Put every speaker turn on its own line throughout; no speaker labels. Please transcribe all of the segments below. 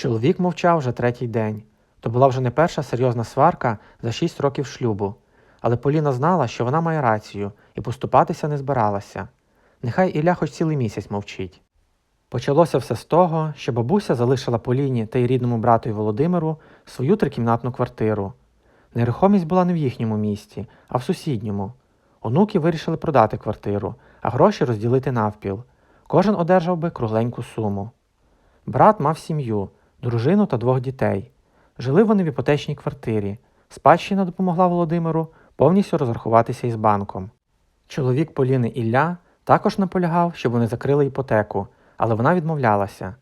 Чоловік мовчав вже третій день. То була вже не перша серйозна сварка за шість років шлюбу. Але Поліна знала, що вона має рацію і поступатися не збиралася. Нехай Ілля хоч цілий місяць мовчить. Почалося все з того, що бабуся залишила Поліні та й рідному брату Володимиру свою трикімнатну квартиру. Нерухомість була не в їхньому місті, а в сусідньому. Онуки вирішили продати квартиру, а гроші розділити навпіл. Кожен одержав би кругленьку суму. Брат мав сім'ю, дружину та двох дітей. Жили вони в іпотечній квартирі. Спадщина допомогла Володимиру повністю розрахуватися із банком. Чоловік Поліни Ілля також наполягав, щоб вони закрили іпотеку, але вона відмовлялася.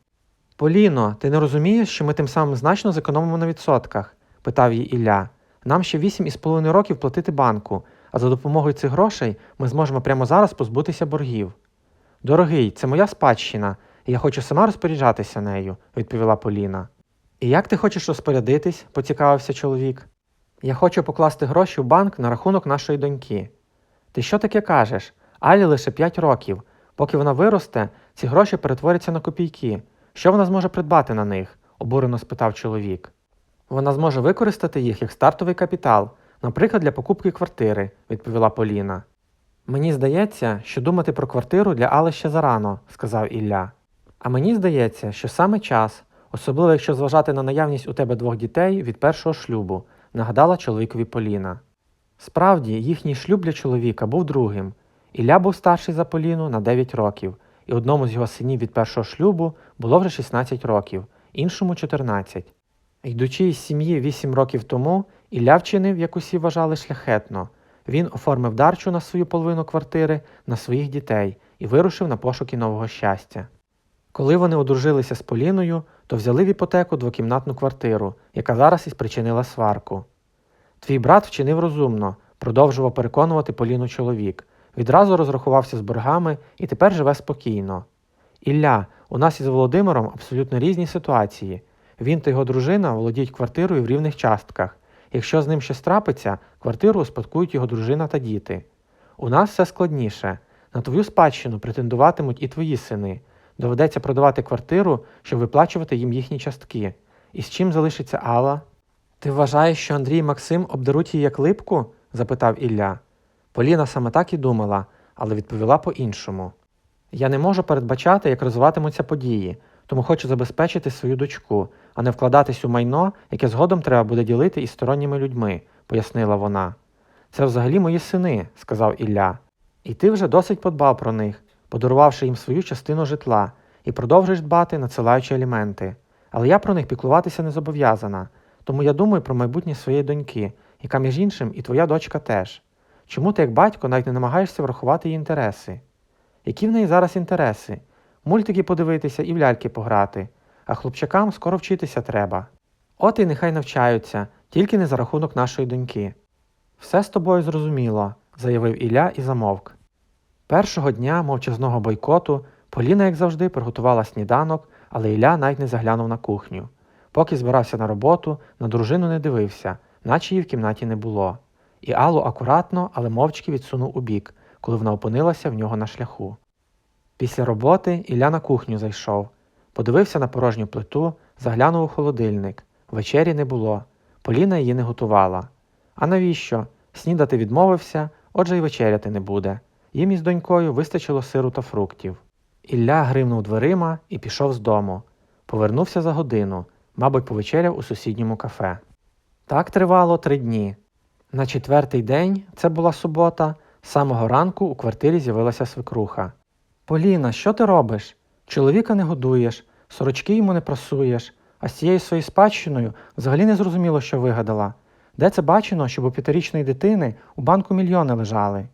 Поліно, ти не розумієш, що ми тим самим значно зекономимо на відсотках? питав її Ілля. Нам ще вісім із половиною років платити банку, а за допомогою цих грошей ми зможемо прямо зараз позбутися боргів. Дорогий, це моя спадщина, я хочу сама розпоряджатися нею, відповіла Поліна. І як ти хочеш розпорядитись? поцікавився чоловік. Я хочу покласти гроші в банк на рахунок нашої доньки. Ти що таке кажеш? Алі лише 5 років. Поки вона виросте, ці гроші перетворяться на копійки. Що вона зможе придбати на них? обурено спитав чоловік. Вона зможе використати їх як стартовий капітал, наприклад, для покупки квартири, відповіла Поліна. Мені здається, що думати про квартиру для Али ще зарано, сказав Ілля. А мені здається, що саме час, особливо якщо зважати на наявність у тебе двох дітей від першого шлюбу, нагадала чоловікові Поліна. Справді, їхній шлюб для чоловіка був другим. Ілля був старший за Поліну на 9 років, і одному з його синів від першого шлюбу було вже 16 років, іншому 14. Йдучи із сім'ї 8 років тому, Ілля вчинив, як усі вважали, шляхетно. Він оформив дарчу на свою половину квартири на своїх дітей і вирушив на пошуки нового щастя. Коли вони одружилися з Поліною, то взяли в іпотеку двокімнатну квартиру, яка зараз і спричинила сварку. Твій брат вчинив розумно, продовжував переконувати Поліну чоловік. Відразу розрахувався з боргами і тепер живе спокійно. Ілля, у нас із Володимиром абсолютно різні ситуації. Він та його дружина володіють квартирою в рівних частках. Якщо з ним щось трапиться, квартиру успадкують його дружина та діти. У нас все складніше. На твою спадщину претендуватимуть і твої сини. Доведеться продавати квартиру, щоб виплачувати їм їхні частки. І з чим залишиться Алла? Ти вважаєш, що Андрій і Максим обдеруть її як липку? запитав Ілля. Поліна саме так і думала, але відповіла по-іншому. Я не можу передбачати, як розвиватимуться події, тому хочу забезпечити свою дочку, а не вкладатись у майно, яке згодом треба буде ділити із сторонніми людьми, пояснила вона. Це взагалі мої сини, сказав Ілля. І ти вже досить подбав про них, подарувавши їм свою частину житла, і продовжуєш дбати, надсилаючи аліменти. Але я про них піклуватися не зобов'язана, тому я думаю про майбутнє своєї доньки, яка, між іншим, і твоя дочка теж. Чому ти, як батько, навіть не намагаєшся врахувати її інтереси? Які в неї зараз інтереси? Мультики подивитися і в ляльки пограти, а хлопчакам скоро вчитися треба. От і нехай навчаються, тільки не за рахунок нашої доньки. Все з тобою зрозуміло, заявив Ілля і замовк. Першого дня мовчазного бойкоту Поліна, як завжди, приготувала сніданок, але Ілля навіть не заглянув на кухню. Поки збирався на роботу, на дружину не дивився, наче її в кімнаті не було. І Аллу акуратно, але мовчки відсунув убік, коли вона опинилася в нього на шляху. Після роботи Ілля на кухню зайшов, подивився на порожню плиту, заглянув у холодильник. Вечері не було. Поліна її не готувала. А навіщо? Снідати відмовився, отже й вечеряти не буде. Їм із донькою вистачило сиру та фруктів. Ілля гримнув дверима і пішов з дому. Повернувся за годину, мабуть, повечеряв у сусідньому кафе. Так тривало три дні. На четвертий день, це була субота, з самого ранку у квартирі з'явилася свекруха. Поліна, що ти робиш? Чоловіка не годуєш, сорочки йому не прасуєш, а з цією своєю спадщиною взагалі не зрозуміло, що вигадала. Де це бачено, щоб у п'ятирічної дитини у банку мільйони лежали?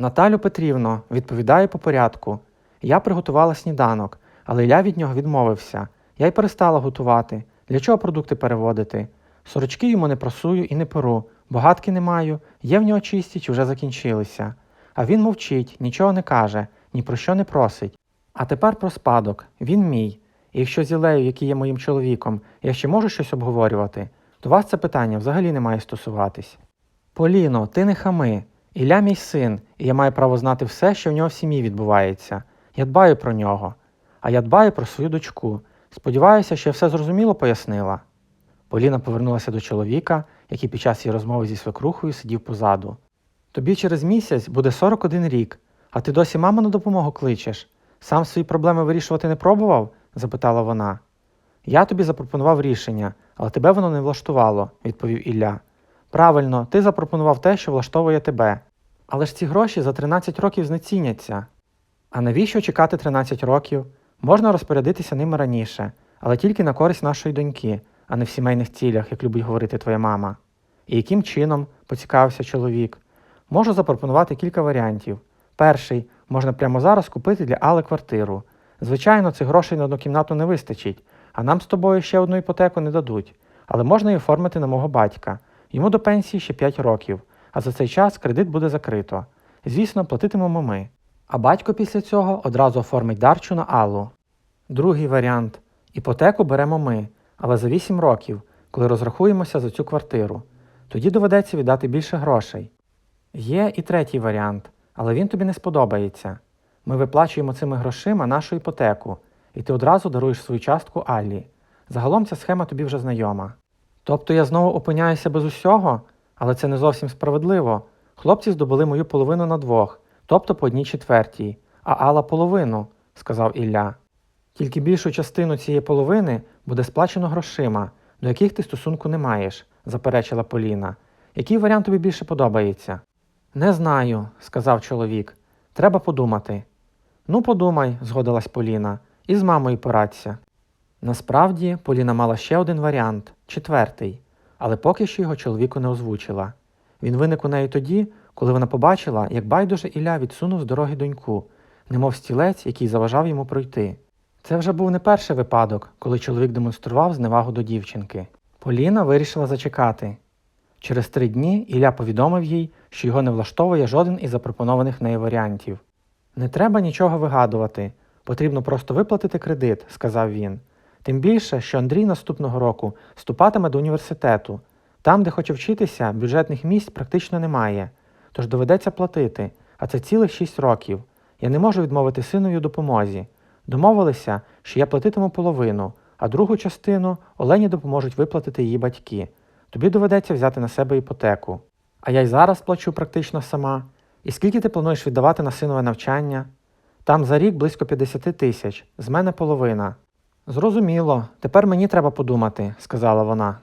Наталю Петрівно, відповідаю по порядку. Я приготувала сніданок, але я від нього відмовився. Я й перестала готувати. Для чого продукти переводити? Сорочки йому не прасую і не перу, богатки не маю, є в нього чисті чи вже закінчилися. А він мовчить, нічого не каже, ні про що не просить. А тепер про спадок. Він мій. І якщо з Ілею, який є моїм чоловіком, я ще можу щось обговорювати, то вас це питання взагалі не має стосуватись. Поліно, ти не хами. Ілля мій син, і я маю право знати все, що в нього в сім'ї відбувається. Я дбаю про нього. А я дбаю про свою дочку. Сподіваюся, що я все зрозуміло пояснила. Поліна повернулася до чоловіка, який під час її розмови зі свекрухою сидів позаду. Тобі через місяць буде 41 рік, а ти досі маму на допомогу кличеш. Сам свої проблеми вирішувати не пробував? запитала вона. Я тобі запропонував рішення, але тебе воно не влаштувало, відповів Ілля. Правильно, ти запропонував те, що влаштовує тебе. Але ж ці гроші за 13 років знеціняться. А навіщо чекати 13 років? Можна розпорядитися ними раніше, але тільки на користь нашої доньки, а не в сімейних цілях, як любить говорити твоя мама. І яким чином, поцікавився чоловік, можу запропонувати кілька варіантів. Перший можна прямо зараз купити для Али квартиру. Звичайно, цих грошей на одну кімнату не вистачить, а нам з тобою ще одну іпотеку не дадуть. Але можна її оформити на мого батька. Йому до пенсії ще 5 років, а за цей час кредит буде закрито. Звісно, платитимемо ми. А батько після цього одразу оформить дарчу на Аллу. Другий варіант іпотеку беремо ми, але за 8 років, коли розрахуємося за цю квартиру. Тоді доведеться віддати більше грошей. Є і третій варіант, але він тобі не сподобається. Ми виплачуємо цими грошима нашу іпотеку, і ти одразу даруєш свою частку Аллі. Загалом ця схема тобі вже знайома. Тобто я знову опиняюся без усього, але це не зовсім справедливо. Хлопці здобули мою половину на двох, тобто по одній четвертій, а Алла половину, сказав Ілля. Тільки більшу частину цієї половини буде сплачено грошима, до яких ти стосунку не маєш, заперечила Поліна. Який варіант тобі більше подобається? Не знаю, сказав чоловік. Треба подумати. Ну, подумай, згодилась Поліна, і з мамою порадься. Насправді, Поліна мала ще один варіант, четвертий, але поки що його чоловіку не озвучила. Він виник у неї тоді, коли вона побачила, як байдуже Ілля відсунув з дороги доньку, немов стілець, який заважав йому пройти. Це вже був не перший випадок, коли чоловік демонстрував зневагу до дівчинки. Поліна вирішила зачекати. Через три дні Ілля повідомив їй, що його не влаштовує жоден із запропонованих нею варіантів. Не треба нічого вигадувати, потрібно просто виплатити кредит, сказав він. Тим більше, що Андрій наступного року вступатиме до університету. Там, де хоче вчитися, бюджетних місць практично немає, тож доведеться платити, а це цілих шість років. Я не можу відмовити синові у допомозі. Домовилися, що я платитиму половину, а другу частину Олені допоможуть виплатити її батьки. Тобі доведеться взяти на себе іпотеку. А я й зараз плачу практично сама. І скільки ти плануєш віддавати на синове навчання? Там за рік близько 50 тисяч, з мене половина. Зрозуміло, тепер мені треба подумати, сказала вона.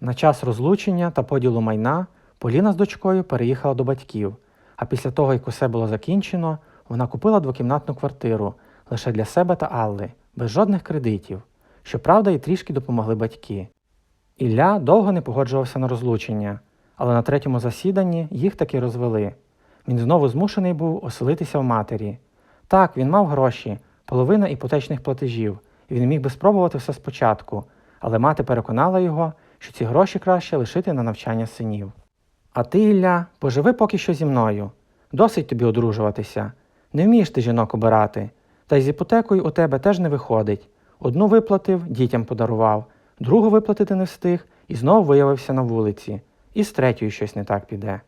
На час розлучення та поділу майна Поліна з дочкою переїхала до батьків, а після того, як усе було закінчено, вона купила двокімнатну квартиру лише для себе та Алли, без жодних кредитів. Щоправда, і трішки допомогли батьки. Ілля довго не погоджувався на розлучення, але на третьому засіданні їх таки розвели. Він знову змушений був оселитися в матері. Так, він мав гроші, половина іпотечних платежів, і він міг би спробувати все спочатку, але мати переконала його, що ці гроші краще лишити на навчання синів. А ти, Ілля, поживи поки що зі мною. Досить тобі одружуватися. Не вмієш ти жінок обирати. Та й з іпотекою у тебе теж не виходить. Одну виплатив, дітям подарував, другу виплатити не встиг і знову виявився на вулиці. І з третьою щось не так піде.